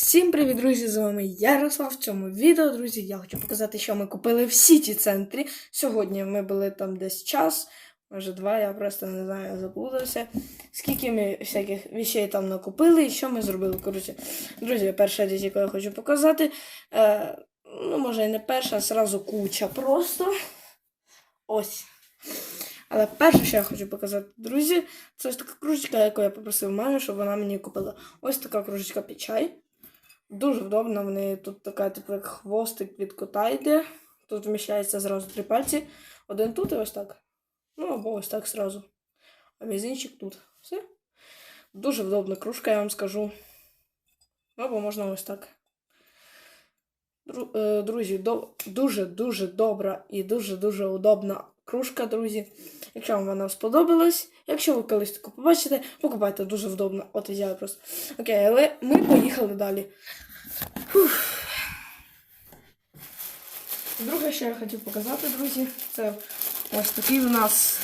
Всім привіт, друзі! З вами Ярослав. В цьому відео, друзі, я хочу показати, що ми купили в Сіті центрі. Сьогодні ми були там десь час, може два, я просто не знаю, заплутався. Скільки ми всяких вещей там накупили і що ми зробили. Коротше, друзі, перша річ, яку я хочу показати. Е, ну, може, і не перша, а зразу куча просто. Ось. Але перше, що я хочу показати, друзі, це ось така кружечка, яку я попросив мамі, щоб вона мені купила. Ось така кружечка під чай. Дуже вдобно, неї тут така, типу, як хвостик від кота йде. Тут вміщається зразу три пальці. Один тут і ось так. Ну, або ось так зразу. А мізинчик тут. Все. Дуже вдобна кружка, я вам скажу. Або можна ось так. Е, Друзі, дуже-дуже добра і дуже-дуже удобна кружка, друзі. Якщо вам вона сподобалась, якщо ви колись таку побачите, покупайте дуже вдобно. От я просто. Окей, але ми поїхали далі. Фух. Друге, що я хотів показати, друзі, це ось такий у нас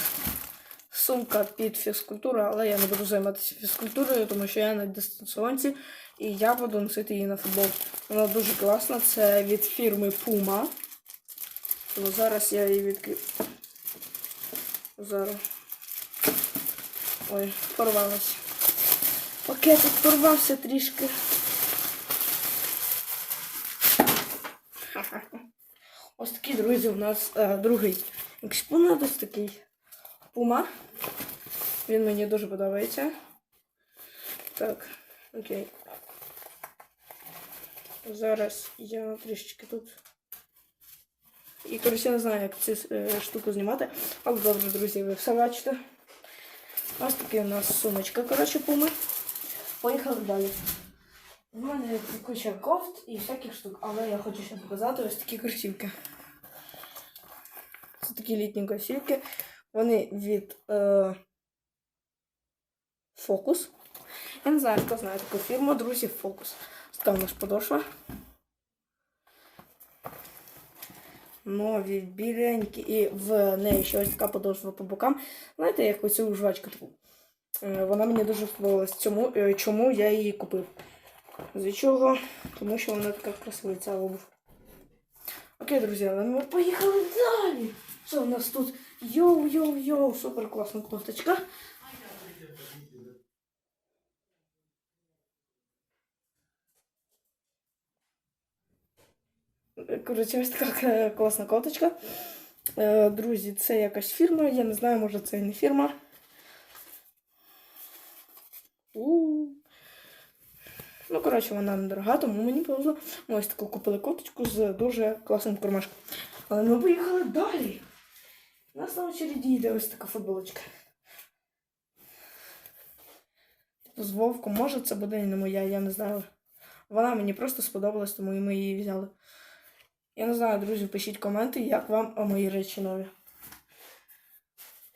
сумка під фізкультуру, але я не буду займатися фізкультурою, тому що я на дистанціонці і я буду носити її на футбол. Вона дуже класна, це від фірми Puma. Тому зараз я її відкрию. Зараз. Ой, порвалась. Пакетик порвався трішки. Ха-ха-ха. Ось такий, друзі, у нас е, другий експонат, ось такий пума. Він мені дуже подобається. Так, окей. Зараз я трішечки тут. І, коротше, не знаю, як цю е, штуку знімати. Але добре, друзі, ви все бачите. Ось такий у нас сумочка, коротше, пуми. Поїхали далі. У мене куча кофт і всяких штук, але я хочу ще показати ось такі кросівки. Це такі літні кросівки. Вони від е. Я не знаю, хто знає таку фірму, друзі, Focus. У нас подошва. Нові, біленькі, і в неї ще ось така подошва по бокам. Знаєте, як оцю жвачку таку. Е, Вона мені дуже сподобалась. Е, чому я її купив. З чого? Тому що вона така красива ця обув. Окей, друзі, але ми поїхали далі. Що у нас тут? Йоу-йоу-йоу, супер класна кофточка. Коротше, ось така класна кофточка. Е, Друзі, це якась фірма, я не знаю, може це і не фірма. Ну, коротше, вона недорога, тому мені повезло. Ми ось таку купили коточку з дуже класним кармашком. Але ми поїхали далі. У нас на очереді йде ось така футболочка. З вовком, може це буде не моя, я не знаю. Вона мені просто сподобалась, тому і ми її взяли. Я не знаю, друзі, пишіть коменти, як вам мої речі нові.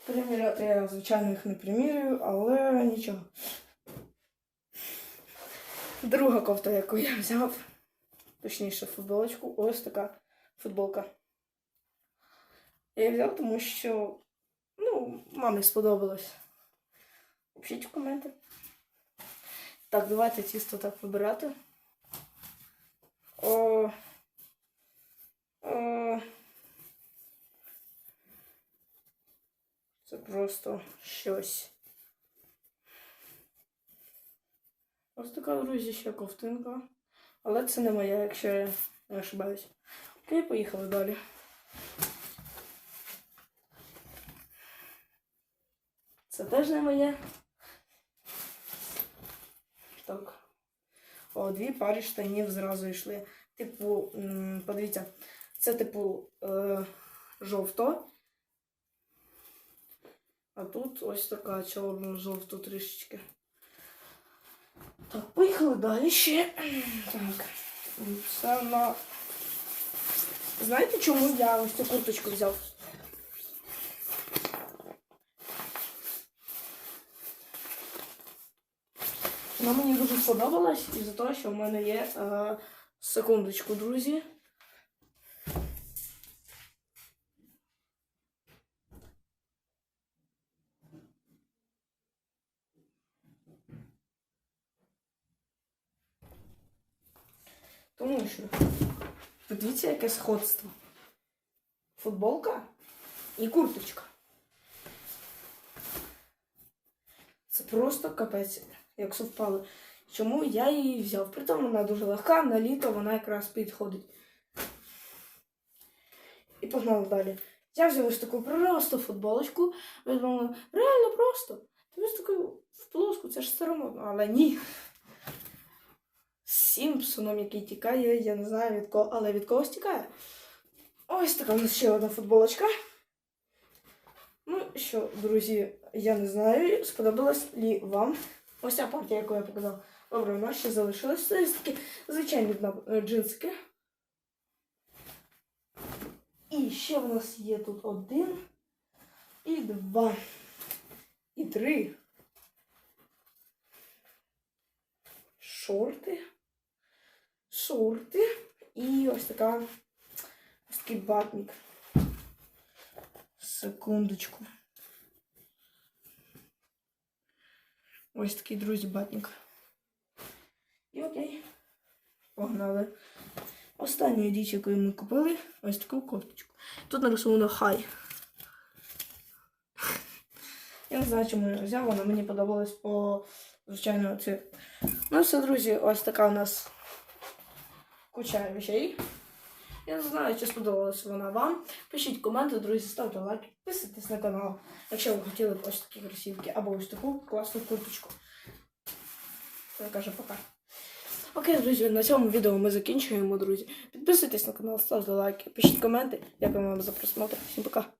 Приміряти я, звичайно, їх не примірюю, але нічого. Друга кофта, яку я взяв, точніше футболочку, ось така футболка. Я її взяв, тому що ну, мамі сподобалось. Пишіть коменти. Так, давайте тісто так вибирати. О, це просто щось. Ось така, друзі, ще ковтинка. Але це не моя, якщо я не ошибаюсь. Окей, поїхали далі. Це теж не моє. Так. О, дві пари штанів зразу йшли. Типу, подивіться, це типу е, жовто. А тут ось така чорно-жовто трішечки. Так, поїхали далі ще. Так. Це на. Знаєте, чому я ось цю курточку взяв? Вона мені дуже сподобалась із-за того, що в мене є е, секундочку, друзі. Тому що подивіться, яке сходство. Футболка і курточка. Це просто капець, як совпало. Чому я її взяв? Притом вона дуже легка, на літо вона якраз підходить. І погнали далі. Я взяв ось таку просто футболочку. Ви думали, реально просто. Ти ось таку в плоску, це ж старомодно, але ні. З Сімпсоном, який тікає, я не знаю від кого, але від когось тікає. Ось така у нас ще одна футболочка. Ну що, друзі, я не знаю, сподобалась лі вам ось ця партія, яку я показав. Добре, у нас ще залишилось Це такі звичайні е, джинсики. І ще в нас є тут один, і два, і три. Шорти. Шорти. І ось така ось такий батник. Секундочку. Ось такий, друзі, батник. І окей. Погнали. Останню річ, яку ми купили, ось таку кофточку. Тут нарисовано хай. Я не знаю, чому я взяв, вона мені подобалась по звичайно це. Ну все, друзі, ось така у нас куча речей. Я не знаю, чи сподобалась вона вам. Пишіть коменти, друзі, ставте лайк, підписуйтесь на канал, якщо ви хотіли ось такі кросівки або ось таку класну курточку. Я кажу пока. Окей, друзі, на цьому відео ми закінчуємо, друзі. Підписуйтесь на канал, ставте лайки, пишіть коменти. Дякую вам за просмотр. Всім пока.